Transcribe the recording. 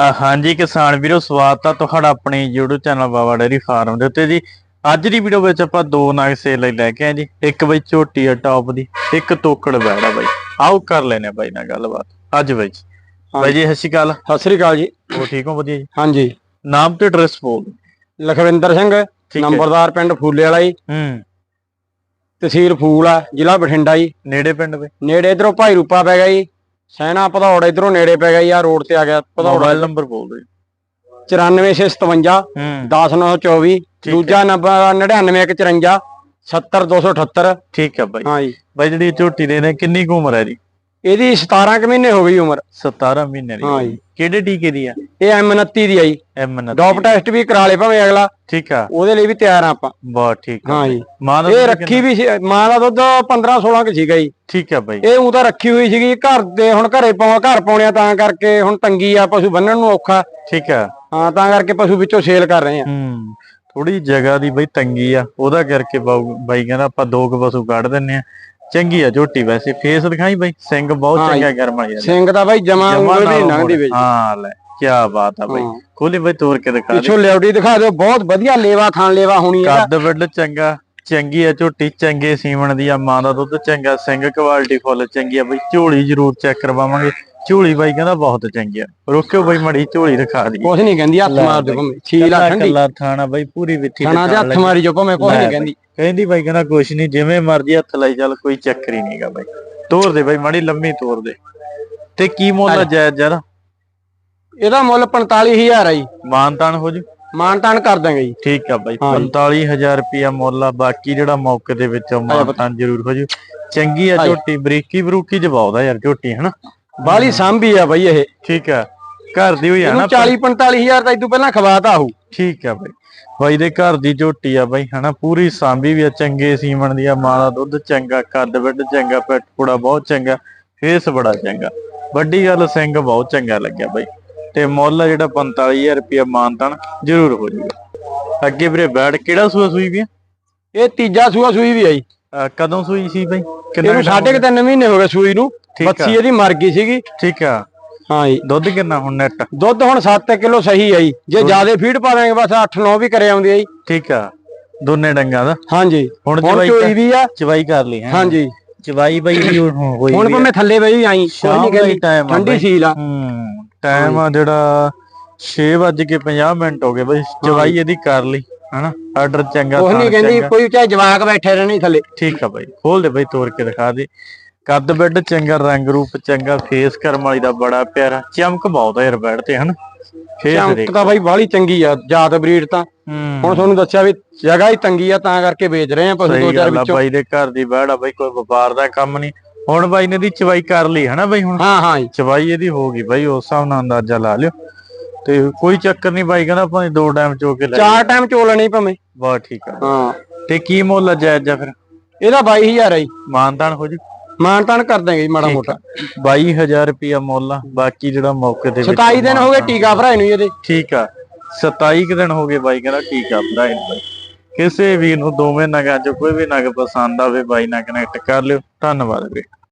ਹਾਂਜੀ ਕਿਸਾਨ ਵੀਰੋ ਸਵਾਗਤ ਆ ਤੁਹਾਡਾ ਆਪਣੇ YouTube channel Baba dairy farm ਦੇ ਉੱਤੇ ਜੀ। ਅੱਜ ਦੀ ਵੀਡੀਓ ਵਿੱਚ ਆਪਾਂ ਦੋ ਨਾਗ ਸੇਲ ਲਈ ਲੈ ਕੇ ਆਏ ਜੀ। ਇੱਕ ਬਈ ਝੋਟੀ ਆ ਟੌਪ ਦੀ ਇੱਕ ਤੋਕੜ ਬੈੜਾ ਬਾਈ। ਆਓ ਕਰ ਲੈਨੇ ਆ ਬਾਈ ਨਾਲ ਗੱਲਬਾਤ। ਅੱਜ ਬਾਈ ਜੀ। ਬਾਈ ਜੀ ਸਤਿ ਸ਼੍ਰੀ ਅਕਾਲ। ਸਤਿ ਸ੍ਰੀ ਅਕਾਲ ਜੀ। ਉਹ ਠੀਕ ਹੋ? ਵਧੀਆ ਜੀ। ਹਾਂਜੀ। ਨਾਮ ਤੇ ਐਡਰੈਸ ਬੋਲ। ਲਖਵਿੰਦਰ ਸਿੰਘ ਹੈ। ਨੰਬਰਦਾਰ ਪਿੰਡ ਫੂਲੇ ਵਾਲਾ ਜੀ। ਹੂੰ। ਤਹਿਸੀਲ ਫੂਲ ਆ ਜ਼ਿਲ੍ਹਾ ਬਠਿੰਡਾ ਜੀ। ਨੇੜੇ ਪਿੰਡ ਬਈ। ਨੇੜੇ ਇਧਰੋਂ ਭਾਈ ਰੂਪਾ ਪੈ ਗਿਆ ਜੀ। ਸੈਨਾ ਭਦੌੜ ਇਧਰੋਂ ਨੇੜੇ ਪੈ ਗਿਆ ਆ ਰੋਡ ਤੇ ਆ ਗਿਆ ਭਦੌੜ। ਮੋਬਾਈਲ ਨੰਬਰ ਬੋਲ ਜੀ 94657 ਹੂੰ। 10924 ਹੈ। ਦੂਜਾ ਨੰਬਰ 99154 70278 ਠੀਕ ਹੈ ਬਾਈ। ਹਾਂ ਜੀ। ਬਾਈ ਜਿਹੜੀ ਝੋਟੀ ਦੇ ਨੇ ਕਿੰਨੀ ਕੁ ਉਮਰ ਹੈ ਜੀ? ਇਹਦੀ 17 ਕੁ ਮਹੀਨੇ ਹੋ ਗਈ ਉਮਰ। 17 ਮਹੀਨੇ ਦੀ। ਹਾਂ। ਜੀ। ਕਿਹੜੇ ਟੀਕੇ ਦੀ ਆ? ਇਹ M29 ਦੀ ਆ ਜੀ। ਐਮ ਡੌਪ ਟੈਸਟ ਵੀ ਕਰਾ ਲੇ ਭਾਵੇਂ ਅਗਲਾ। ਠੀਕ ਆ। ਉਹਦੇ ਲਈ ਵੀ ਤਿਆਰ ਆ ਆਪਾਂ। ਬਹੁਤ ਠੀਕ ਆ। ਹਾਂ ਜੀ। ਮਾਂ ਦਾ ਇਹ ਦੁੱਧ ਰੱਖੀ ਵੀ ਸੀ। ਮਾਂ ਦਾ ਦੁੱਧ 15 16 ਕੁ ਸੀਗਾ ਜੀ। ਠੀਕ ਆ ਬਾਈ। ਇਹ ਉਹ ਤਾਂ ਰੱਖੀ ਹੋਈ ਸੀਗੀ ਘਰ ਦੇ ਹੁਣ ਘਰੇ ਪਾਉਣਾ ਘਰ ਪਾਉਣਿਆ ਤਾਂ ਕਰਕੇ ਹੁਣ ਤੰਗੀ ਆ ਪਸ਼ੂ ਬੰਨਣ ਨੂੰ ਔਖਾ। ਠੀਕ ਆ। ਹਾਂ ਤਾਂ ਕਰਕੇ ਪਸ਼ੂ ਵਿੱਚੋਂ ਸੇਲ ਕਰ ਰਹੇ ਆ। ਹੂੰ। ਥੋੜੀ ਜਗ੍ਹਾ ਦੀ ਬਈ ਤੰਗੀ ਆ। ਉਹਦਾ ਕਰਕੇ ਬਾਊ- ਬਾਈ ਕਹਿੰਦਾ ਆਪਾਂ ਦੋ ਕੁ ਪਸ਼ੂ ਕੱਢ ਦਿੰਨੇ ਆ। ਚੰਗੀ ਆ ਝੋਟੀ ਵੈਸੇ ਫੇਸ ਦਿਖਾਈ ਬਾਈ ਸਿੰਘ ਬਹੁਤ ਚੰਗਾ ਗਰਮ ਆ ਯਾਰ ਸਿੰਘ ਦਾ ਬਾਈ ਜਮਾ ਉਂਗਲ ਵੀ ਲੰਘਦੀ ਵਿੱਚ ਹਾਂ ਲੈ ਕੀ ਬਾਤ ਆ ਬਾਈ। ਖੋਲੀ ਬਾਈ ਤੋੜ ਕੇ ਦਿਖਾ ਦੇ। ਪਿੱਛੋਂ ਲਿਉਡੀ ਦਿਖਾ ਦਿਓ ਬਹੁਤ ਵਧੀਆ ਲੇਵਾ ਥਾਣ ਲੇਵਾ ਹੋਣੀ ਆ। ਕੱਦ ਵੱਡ ਚੰਗਾ ਚੰਗੀ ਆ ਝੋਟੀ ਚੰਗੇ ਸੀਮਣ ਦੀ ਆ ਮਾਂ ਦਾ ਦੁੱਧ ਚੰਗਾ ਸਿੰਘ ਕੁਆਲਿਟੀ ਫੁੱਲ ਚੰਗੀ ਆ ਬਈ। ਝੋਲੀ ਜ਼ਰੂਰ ਚੈੱਕ ਕਰਵਾਵਾਂਗੇ। ਝੋਲੀ ਬਾਈ ਕਹਿੰਦਾ ਬਹੁਤ ਚੰਗੀ ਆ। ਰੋਕਿਓ ਬਾਈ ਮੜੀ ਝੋਲੀ ਦਿਖਾ ਦੀ ਕੁਛ ਨਹੀਂ ਕਹਿੰਦੀ ਹੱਥ ਮਾਰ ਬਾਈ। ਭਾਵੇਂ। ਛੀਲ ਆ ਠੰਡੀ ਕੱਲਾ ਥਾਣਾ ਬਾਈ ਪੂਰੀ ਵਿੱਥੀ ਖਾਣਾ ਦੇ ਹੱਥ ਮਾਰੀ ਜੋ ਭਾਵੇਂ ਕੁਛ ਨਹੀਂ। ਕਹਿੰਦੀ। ਕਹਿੰਦੀ ਬਾਈ ਕਹਿੰਦਾ ਕੁਛ ਨਹੀਂ ਜਿਵੇਂ ਮਰਜ਼ੀ ਹੱਥ ਲਾਈ ਚੱਲ ਕੋਈ ਚੱਕਰ ਹੀ ਨਹੀਂਗਾ ਬਾਈ। ਤੋਰ ਦੇ ਬਾਈ ਮਾੜੀ ਲੰਮੀ ਤੋਰ ਦੇ। ਤੇ ਕੀ ਮੁੱਲ ਜਾਇਜ਼ ਜਰਾ ਇਹਦਾ ਮੁੱਲ 45000 ਆ ਜੀ। ਮਾਨਤਾਨ ਹੋ ਜੂ? ਮਾਨ ਤਾਨ ਕਰ ਦਾਂਗੇ ਜੀ। ਠੀਕ ਆ ਬਾਈ ਹਾਂ ਜੀ। 45000 ਰੁਪਿਆ ਮੁੱਲ ਆ ਬਾਕੀ ਜਿਹੜਾ ਮੌਕੇ ਦੇ ਵਿੱਚ ਮਾਨਤਾਨ ਜ਼ਰੂਰ ਹੋ ਜੂ। ਚੰਗੀ ਆ। ਝੋਟੀ ਬਰੀਕੀ ਬਰੂਕੀ ਜਵਾਉਦਾ ਯਾਰ ਝੋਟੀ ਹਨਾ? ਬਾਲੀ ਸਾਂਭੀ ਆ ਬਾਈ ਇਹ। ਠੀਕ ਆ। ਘਰ ਦੀ ਹੋਈ ਆ ਇਹਨੂੰ ਨਾ 40 45000 ਤਾਂ ਇਦੋਂ ਪਹਿਲਾਂ ਖਵਾਤਾ ਆਹੂ ਠੀਕ ਆ ਬਾਈ। ਬਾਈ ਦੇ ਘਰ ਦੀ ਝੋਟੀ ਆ ਬਾਈ ਹਨਾ? ਪੂਰੀ ਸਾਂਭੀ ਵੀ ਆ ਚੰਗੇ ਸੀਮਣ ਦੀ ਆ ਮਾਂ ਦਾ ਦੁੱਧ ਚੰਗਾ ਕੱਦ ਵੱਡ ਚੰਗਾ ਪੈਟ ਪੂੜਾ ਬਹੁਤ ਚੰਗਾ ਫੇਸ ਬੜਾ ਚੰਗਾ। ਵੱਡੀ ਗੱਲ ਸਿੰਘ ਬਹੁਤ ਚੰਗਾ ਲੱਗਿਆ ਬਾਈ। ਤੇ ਮੁੱਲ ਜਿਹੜਾ 45000 ਰੁਪਇਆ ਮਾਨਤਨ ਜ਼ਰੂਰ ਹੋ ਜਾਊਗਾ ਅੱਗੇ ਵੀਰੇ ਬੈੜ ਕਿਹੜਾ ਸੂਆ ਸੂਈ ਵੀ ਆ? ਇਹ ਤੀਜਾ ਸੂਆ ਸੂਈ ਵੀ ਆ ਜੀ। ਅਹ ਕਦੋਂ ਸੂਈ ਸੀ ਬਾਈ? ਇਹਨੂੰ ਸਾਢੇ ਕੁ ਤਿੰਨ ਮਹੀਨੇ ਹੋ ਗਏ ਸੂਈ ਨੂੰ। ਬੱਚੀ ਇਹਦੀ ਮਰ ਗਈ ਸੀਗੀ। ਠੀਕ ਆ। ਹਾਂ ਜੀ। ਦੁੱਧ ਕਿੰਨਾ ਹੁਣ ਨੈਟ ਦੁੱਧ ਹੁਣ 7 ਕਿਲੋ ਸਹੀ ਆ ਜੀ। ਜੇ ਜ਼ਿਆਦਾ ਫੀਡ ਪਾ ਦਾਂਗੇ ਬਸ 8-9 ਵੀ ਕਰੇ ਆਉਂਦੀ ਆ ਜੀ। ਠੀਕ ਆ। ਦੋਨੇ ਡੰਗਾਂ ਦਾ। ਹਾਂਜੀ ਹੁਣ ਹੁਣ ਚਵਾਈ ਵੀ ਆ। ਚਵਾਈ ਕਰ ਲਈ ਹੈ। ਹਾਂਜੀ ਚਵਾਈ ਬਾਈ ਹੁਣ ਹੋਈ ਹੁਣ ਵੀ। ਭਾਵੇਂ ਥੱਲੇ ਬਈ ਆਈ ਕੋਈ ਨਹੀਂ ਆ ਠੰਡੀ। ਸੀਲ ਆ। ਹੂੰ ਟਾਈਮ ਆ ਜਿਹੜਾ 6:50 ਮਿੰਟ ਹੋ ਗਏ ਬਈ। ਚਵਾਈ ਇਹਦੀ ਕਰ ਲਈ ਹਨਾ? ਆਰਡਰ ਚੰਗਾ ਕੁਛ ਨਹੀਂ ਕਹਿੰਦੀ। ਕੋਈ ਚਾਹੇ ਜਵਾਕ ਬੈਠੇ ਰਹਿਣੇ ਥੱਲੇ। ਠੀਕ ਆ ਬਾਈ। ਖੋਲ ਦੇ ਬਾਈ ਤੋੜ ਕੇ ਦਿਖਾ ਦੇ। ਕੱਦ ਬੈੱਡ ਚੰਗਾ ਰੰਗ ਰੂਪ ਚੰਗਾ ਫੇਸ ਕਰਮ ਵਾਲੀ ਦਾ ਬੜਾ ਪਿਆਰਾ। ਚਮਕ ਬਹੁਤ ਆ ਯਾਰ ਬੈਡ ਤੇ ਹਨਾ? ਫੇਸ ਚਮਕ ਤਾਂ ਬਾਈ ਬਾਹਲੀ ਚੰਗੀ ਆ ਜਾਤ ਬਰੀਡ ਤਾਂ। ਹੂੰ। ਹੁਣ ਤੁਹਾਨੂੰ ਦੱਸਿਆ ਵੀ ਜਗ੍ਹਾ ਹੀ ਤੰਗੀ ਆ ਤਾਂ ਕਰਕੇ ਵੇਚ ਰਹੇ ਆ ਪਸ਼ੂ ਦੋ ਚਾਰ ਵਿੱਚੋਂ। ਬਾਈ ਦੇ ਘਰ ਦੀ ਬੈੜ ਆ ਬਾਈ ਕੋਈ ਵਪਾਰ ਦਾ ਕੰਮ ਨਹੀਂ। ਹੁਣ ਬਾਈ ਨੇ ਦੀ ਚਵਾਈ ਕਰ ਲਈ ਹਨਾ ਬਾਈ ਹੁਣ? ਹਾਂ ਹਾਂ ਚਵਾਈ ਇਹਦੀ ਹੋ ਗਈ ਬਾਈ ਉਸ ਹਿਸਾਬ ਨਾਲ ਅੰਦਾਜ਼ਾ ਲਾ ਲਿਓ। ਤੇ ਕੋਈ ਚੱਕਰ ਨਹੀਂ ਬਾਈ ਕਹਿੰਦਾ ਆਪਾਂ ਦੋ ਟਾਈਮ ਚੋ ਕੇ ਲੈ ਚਾਰ ਟਾਈਮ ਚੋ ਲੈਣੀ ਭਾਵੇਂ। ਬਹੁਤ ਠੀਕ ਆ। ਹਾਂ। ਤੇ ਕੀ ਮੁੱਲ ਜਾਇਜ਼ ਜਾਂ ਫਿਰ? ਇਹਦਾ 22000 ਆ ਜੀ। ਹੋ ਜੀ। ਮਾਨ ਤਾਨ ਕਰ ਦਾਂਗੇ ਜੀ ਮਾੜਾ ਮੋਟਾ। 22000 ਰੁਪਿਆ ਮੁੱਲ ਆ ਬਾਕੀ ਜਿਹੜਾ ਮੌਕੇ ਦੇ ਵਿੱਚ 27 ਦਿਨ ਹੋ ਗਏ ਟੀਕਾ ਭਰਾਏ ਨੂੰ ਇਹਦੇ। ਠੀਕ ਆ 27 ਕੁ ਦਿਨ ਹੋ ਗਏ ਬਾਈ ਕਹਿੰਦਾ ਆ ਭਰਾਏ ਨੂੰ। ਕਿਸੇ ਵੀ ਨੂੰ ਦੋਵੇਂ ਨਗਾਂ ਚੋਂ ਕੋਈ ਵੀ ਨਗ ਪਸੰਦ ਆਵੇ ਬਾਈ ਨਾਲ ਕਨੈਕਟ ਕਰ ਲਿਓ। ਧੰਨਵਾਦ ਵੀਰੇ।